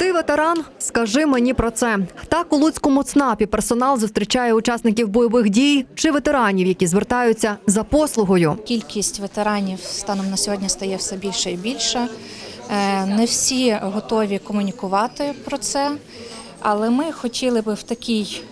Ти ветеран? Скажи мені про це. Так у Луцькому ЦНАПі персонал зустрічає учасників бойових дій чи ветеранів, які звертаються за послугою. Кількість ветеранів станом на сьогодні стає все більше і більше. Е, Не всі готові комунікувати про це, але ми хотіли би в такій,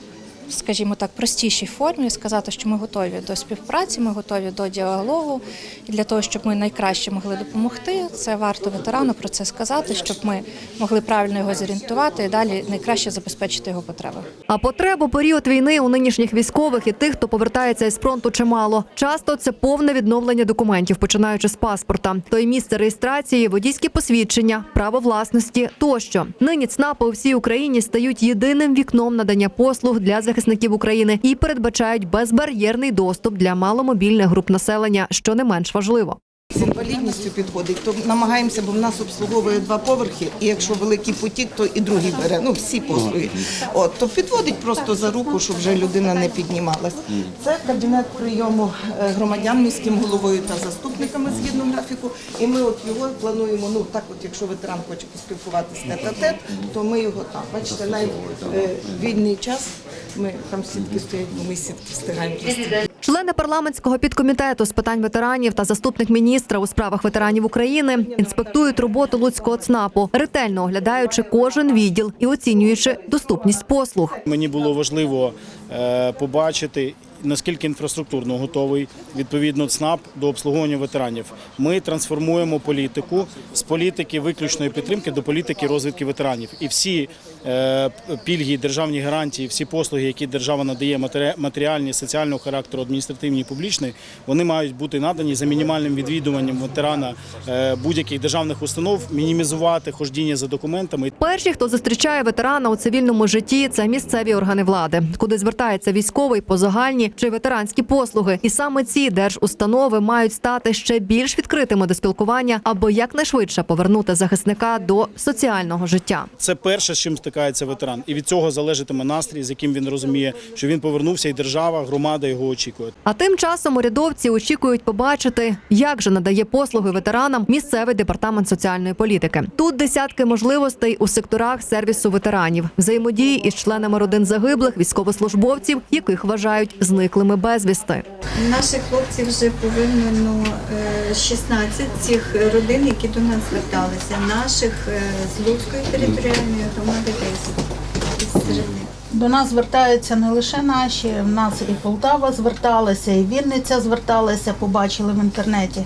скажімо так, простішій формі сказати, що ми готові до співпраці, ми готові до діалогу. І для того, щоб ми найкраще могли допомогти, це варто ветерану про це сказати, щоб ми могли правильно його зорієнтувати і далі найкраще забезпечити його потреби. А потреб у період війни у нинішніх військових і тих, хто повертається із фронту, чимало. Часто це повне відновлення документів, починаючи з паспорта, то й місце реєстрації, водійські посвідчення, право власності тощо. Нині ЦНАПи у всій Україні стають єдиним вікном надання послуг для захисників України і передбачають безбар'єрний доступ для маломобільних груп населення, що не менш важливо. З інвалідністю підходить, то намагаємося, бо в нас обслуговує два поверхи, і якщо великий потік, то і другий бере, ну всі послуги. От, то підводить просто за руку, щоб вже людина не піднімалась. Це кабінет прийому е, громадян міським головою та заступниками згідно графіку. І ми от його плануємо, ну так от, якщо ветеран хоче поспілкуватися тет-а-тет, то ми його там. Бачите, навіть е, вільний час, ми там сітки стоять, ми сітки встигаємо. Члени парламентського підкомітету з питань ветеранів та заступник міністра у справах ветеранів України інспектують роботу Луцького ЦНАПу, ретельно оглядаючи кожен відділ і оцінюючи доступність послуг. Мені було важливо е, побачити. Наскільки інфраструктурно готовий відповідно ЦНАП до обслуговування ветеранів? Ми трансформуємо політику з політики виключної підтримки до політики розвитку ветеранів. І всі пільги, державні гарантії, всі послуги, які держава надає матері- матеріальні, соціального характеру, адміністративні і публічні, вони мають бути надані за мінімальним відвідуванням ветерана е, будь-яких державних установ, мінімізувати хождіння за документами. Перші, хто зустрічає ветерана у цивільному житті, це місцеві органи влади, куди звертається військовий по загальні чи ветеранські послуги. І саме ці держустанови мають стати ще більш відкритими до спілкування, аби якнайшвидше повернути захисника до соціального життя. Це перше, з чим стикається ветеран, і від цього залежатиме настрій, з яким він розуміє, що він повернувся, і держава, громада його очікує. А тим часом урядовці очікують побачити, як же надає послуги ветеранам місцевий департамент соціальної політики. Тут десятки можливостей у секторах сервісу ветеранів, взаємодії із членами родин загиблих, військовослужбовців, яких вважають зниклими безвісти. Наших хлопців вже повинно е, 16 цих родин, які до нас зверталися. Наших е, з Луцької територіальної громади 10 із Стерни. До нас звертаються не лише наші, в нас і Полтава зверталася, і Вінниця зверталася, побачили в інтернеті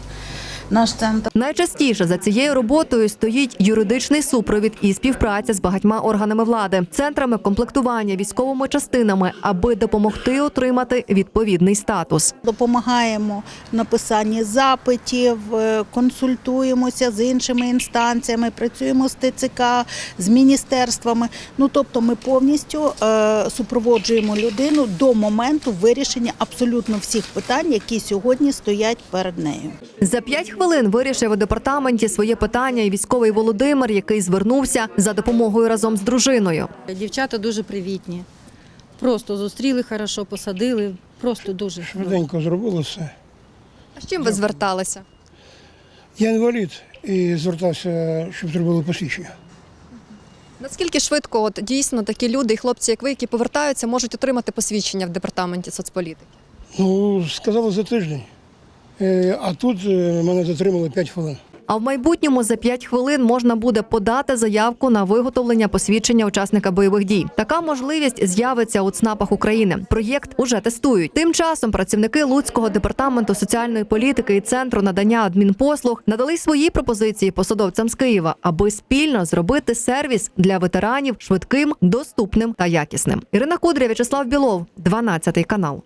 наш центр. Найчастіше за цією роботою стоїть юридичний супровід і співпраця з багатьма органами влади, центрами комплектування військовими частинами, аби допомогти отримати відповідний статус. Допомагаємо в написанні запитів, е, консультуємося з іншими інстанціями, працюємо з ТЦК, з міністерствами. Ну тобто, ми повністю е, супроводжуємо людину до моменту вирішення абсолютно всіх питань, які сьогодні стоять перед нею. За п'ять хвилин вирішив у департаменті своє питання і військовий Володимир, який звернувся за допомогою разом з дружиною. Дівчата дуже привітні. Просто зустріли хорошо, посадили. Просто дуже. Швиденько зробили все. А з чим ви зверталися? Я інвалід і звертався, щоб зробили посвідчення. Наскільки швидко от дійсно такі люди і хлопці, як ви, які повертаються, можуть отримати посвідчення в департаменті соцполітики? Ну, сказали за тиждень. Е, А тут е, мене затримали 5 хвилин. А в майбутньому за 5 хвилин можна буде подати заявку на виготовлення посвідчення учасника бойових дій. Така можливість з'явиться у ЦНАПах України. Проєкт уже тестують. Тим часом працівники Луцького департаменту соціальної політики і центру надання адмінпослуг надали свої пропозиції посадовцям з Києва, аби спільно зробити сервіс для ветеранів швидким, доступним та якісним. Ірина Кудря, В'ячеслав Білов, 12 канал.